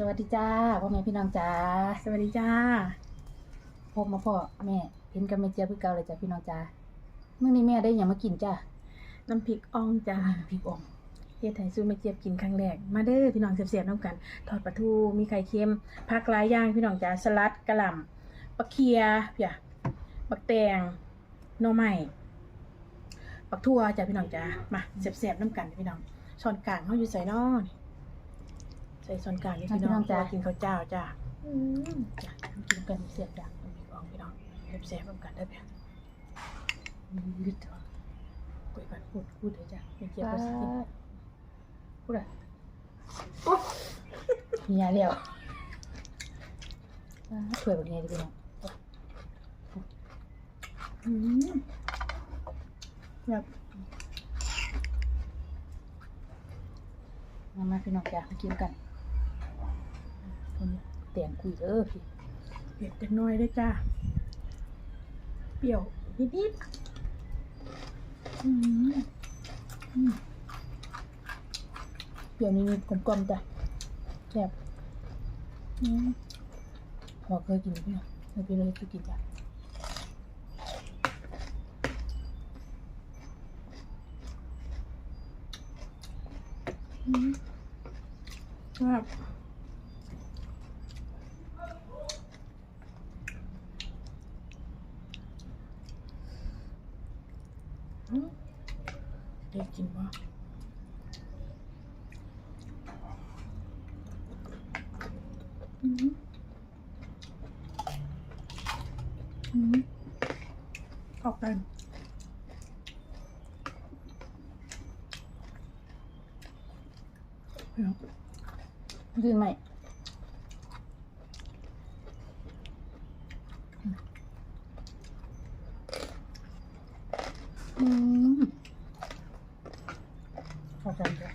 สวัสดีจ้าพ่อแม่พี่น้องจ้าสวัสดีจ้าพบมาพ่อแม่เห็นกับแม่เจี๊ยบคือเก่าเลยจ้ะพี่น้องจ้ามื้อนี้แม่ได้หยังมากินจ้าน้ำพริกอ่องจ้าพริกอ่องเฮ็ดให้ซูแม่เจี๊ยบกินครั้งแรกมาเด้อพี่น้องเสียบๆน้ำกัน ทอดปลาทูมีไข่เค็มผักหลายอย่างพี่น้องจ้าสลัดกะหล่ำปักเคียเพียปักแตงหน่อไม้ปักทั่วจ้าพี่น้องจ้ามาเสียบๆน้ำกันพี่น้องช้อนกลางเขาอยู่ใส่นอนี่ ใส่ช้อนกลางนี่พี่น้องจ้ากินข้าวเจ้าจ้าอืมจ้ะกินกันเสียบจ้ะน้ำพริกอ่องพี่น้องเสียบๆน้ำกันได้อเพียวิตคุยกันพูดพูดเลยจ้าแม่เจี๊ยบป้าก็สิกินพูดอะเฮียเลี้ยวป้าช่วยแบบนี้ดิพี่น้องอืมแบบมามาพี่น้องจ้ามากินกัน คนเตียงคุยเด้อพี่เผ็ดจังน้อยด้วยจ้า เปรี้ยวนิดๆอืมเปรี้ยวนิดๆกลมๆจ้ะแซ่บอืมพอเคยกินพี่น้องไม่เป็นเลยเคยกินจ้ะแบบอืมได้กินปะอืมอืม เข้ากันดี๋ยวกินไหมอืมพอใจจ้ะ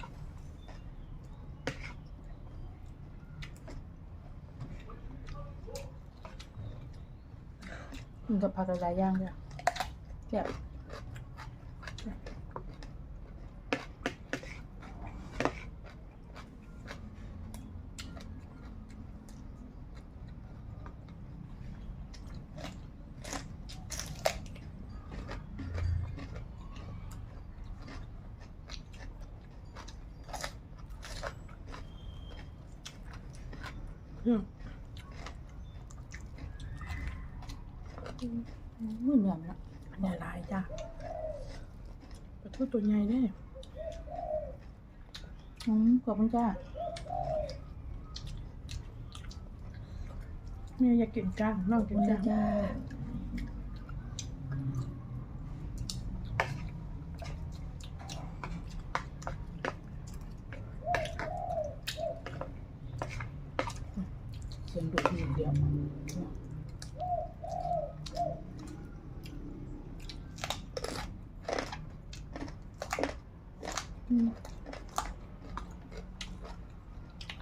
มันกับผักหลายๆอย่างเลยแบบอื มือเหนื่อยแล้วอันนี้หลายจ้ะขอโทษตัวใหญ่เด้อืมขอบคุณจ้าเมียอยากกินก้างน้องกินจ้าก้าง จ้าเสียงดูดอย่างเดียวอืม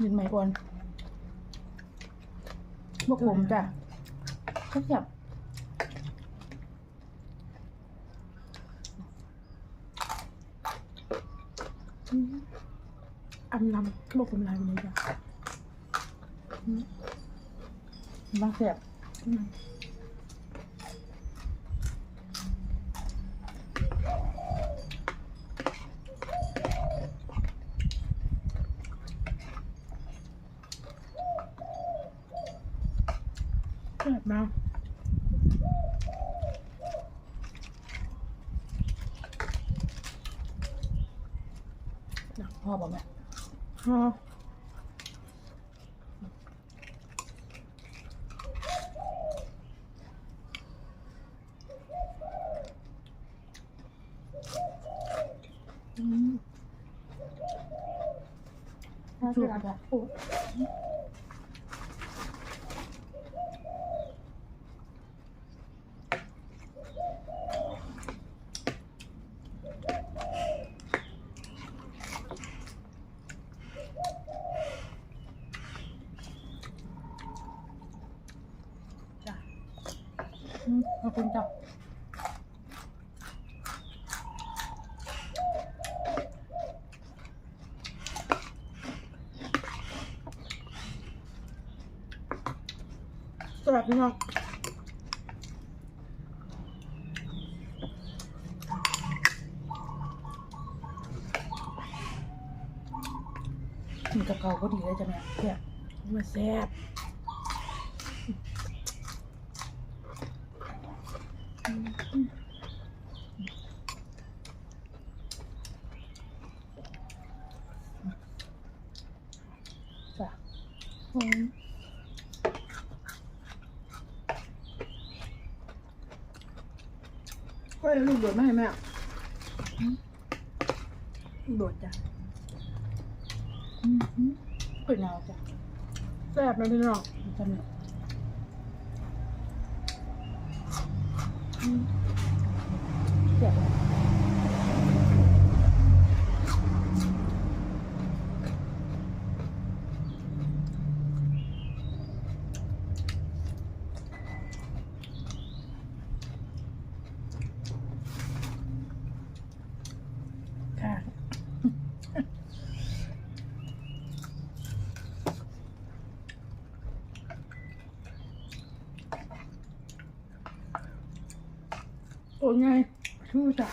ยินไหมอ่อนบวกผมจ้ะก็แบบอืมอำลำบอกผมลายไปเลยจ้ะบางเสียบ แบบมาพ่อบอกแม่ฮออืมชูกันจ้ะ โอ้จ้ะ อืมขอบคุณจ้ะ สำหรับพี่น้องกินกับเกาก็ดีเลยจ้ะแม่เนี่ยมาแซ่บจ้ะอืมก็เลยลูกโดดมาให้แม่ลูกโดดจ้ะอืมอืมเป็นแนวจ้ะแซ่บนะพี่น้องจ้ะแม่เโอ้ยไงชูจ้ะ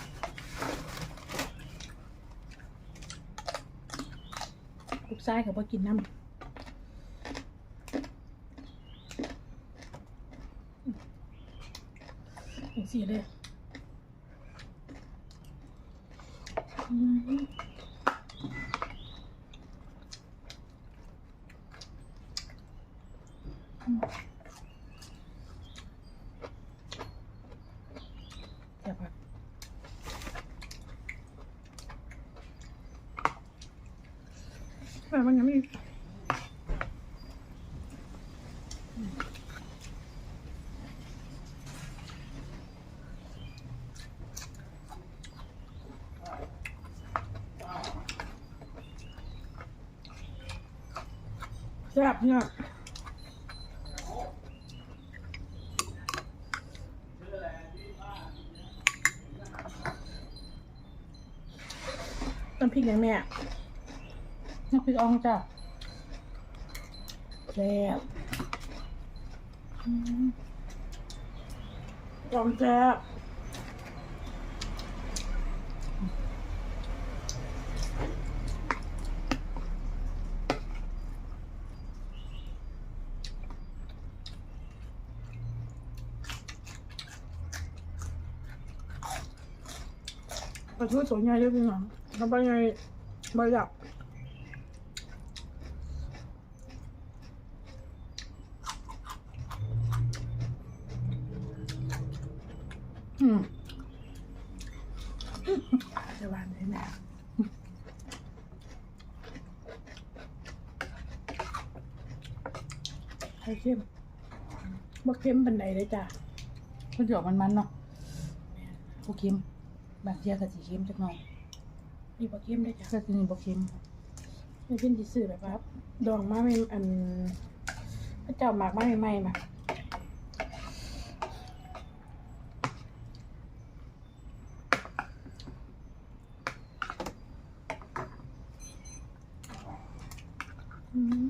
ลูกซ้ายเขาไปกินน้ำสีเลยอืมเดี๋ยวก่อนแต่ มันยังไม่แซ่บเนี่ยน้ำพริกยังแม่น้ำ พริกอ่องจ้ะแซ่บจอมแซ่บปลาทูสวยใหญ่เลยพี่น้องทำไปไงใบดับอืม จะหวานได้ไหมไข่เค็มบ่เค็มบันไดเลยจ้ะก็หยอกมันๆเนาะบ่เค็มบางเทียก็สิเค็มจักหน่อยนี่บ่เค็มได้จ้ะก็คือนี่บ่เค็มไม่เพิ่นสิซื้อแบบว่าดองมาไม่อันพระเจ้าหมากมาใหม่ๆมาอืม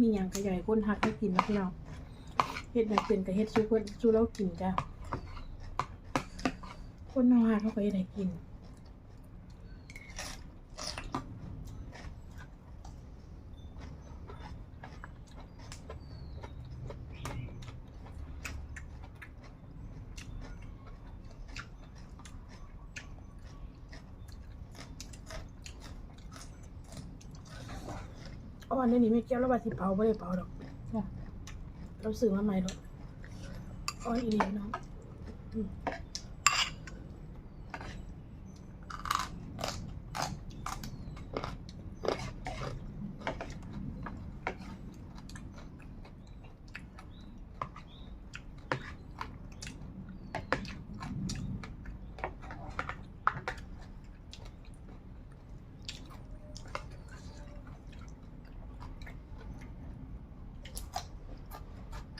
มีอย่างขยายก้นหักให้กินนะพี่น้องเฮ็ดแบบเป็นกับเฮ็ดสู้เพิ่นสู้เรากินจ้ะคนเฮาหักเขาก็เฮ็ดให้กิน อ๋ออันนี้ไม่เกี่ยวแล้วว่าสิเผาไม่ได้เผาดอกเราซื้อมาใหม่หรอกอ๋ออีนี่น้อง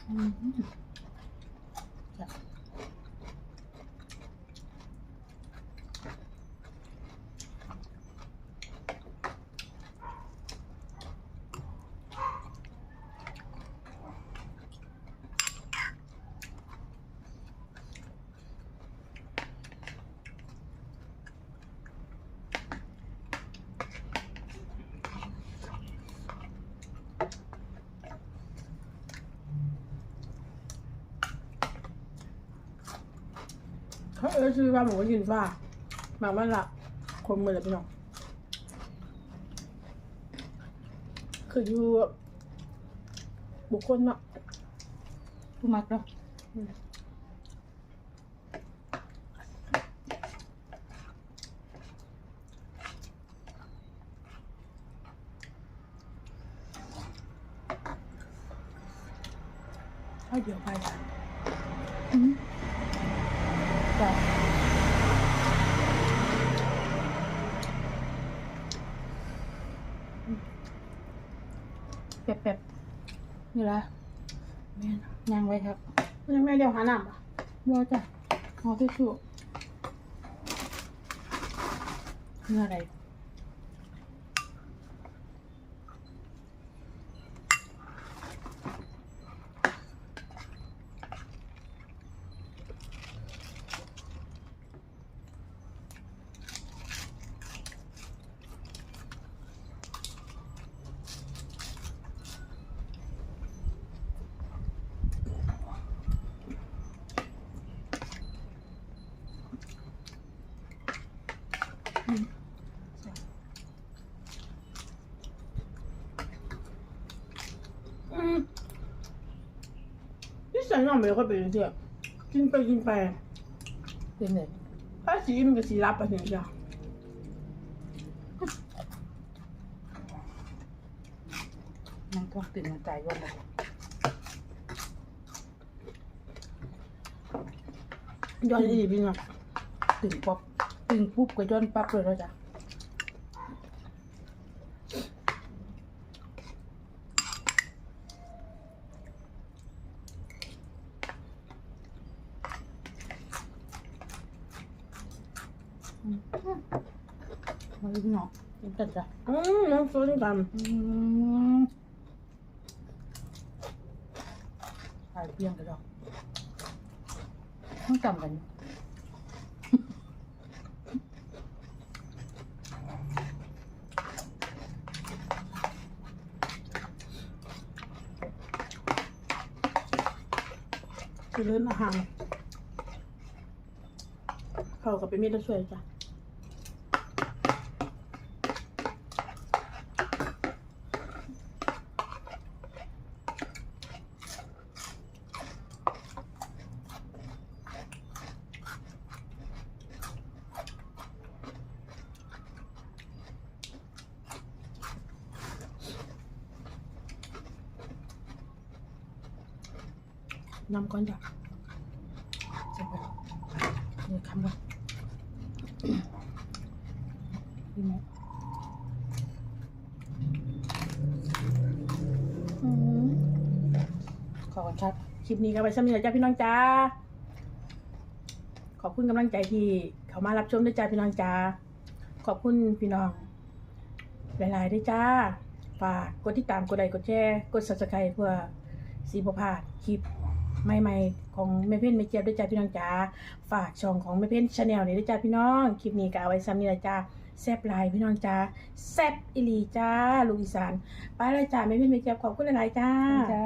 อื เขาเออชื่อว่าหมูยืนฟ้าหมากมันละคนมือเลยพี่น้องคืออยู่บุคคลเนาะผู้มักเนาะ ให้เดี๋ยวไปกัน อืมจ้ะ แป๊บๆนี่ละแม่นยังไว้ครับยังไม่เดียวหาน้ำปะว่าจ้ะเอาที่สุเนื้ออะไร อืม นี่ใส่น้ำไม่ค่อยเป็นเสียกินไปกินไปเป็นไงถ้าสีมันก็สีรับไปถึงจ้ะยังต้องตื่นมาจ่ายวันละย้อนอีกพี่น้องตื่นป๊บตื่นปุ๊บก็ย้อนปั๊บเลยแล้วจ้ะ มาดูพี่น้องกินกันจ้ะอืมน้ำซุปกันอืมหายเพียงกันแล้วต้องจำกันอยู่คือเลื่อนอาหารเขากับเป็นมีดช่วยจ้ะ นำก่อนจ้ะจะไปเดี๋ยคำก่อนพี่แม่อืมขอก่อนครับ คลิปนี้ก็ไปสำเนียจ้าพี่น้องจ้า ขอบคุณกำลังใจที่เขามารับชมด้วยจ้าพี่น้องจ้า ขอบคุณพี่น้องหลายๆด้วยจ้า ฝากกดติดตามกดไลค์กดแชร์ กด subscribe เพื่อสีบพลาดคลิป ใหม่ๆของแม่เพ่นแม่เจี๊ยบด้วยจ้าพี่น้องจ้าฝากช่องของแม่เพ่นชาแนลนี้ด้วยจ้าพี่น้องคลิปนี้ก็เอาไว้ซ้ำนี่ละจ้าแซบไลายพี่น้องจ้าแซบอิลีจ้าลูกอีสานไปเลยจ้าแม่เพ่นแม่เจี๊ยบขอบคุณหลายๆจ้าจ้า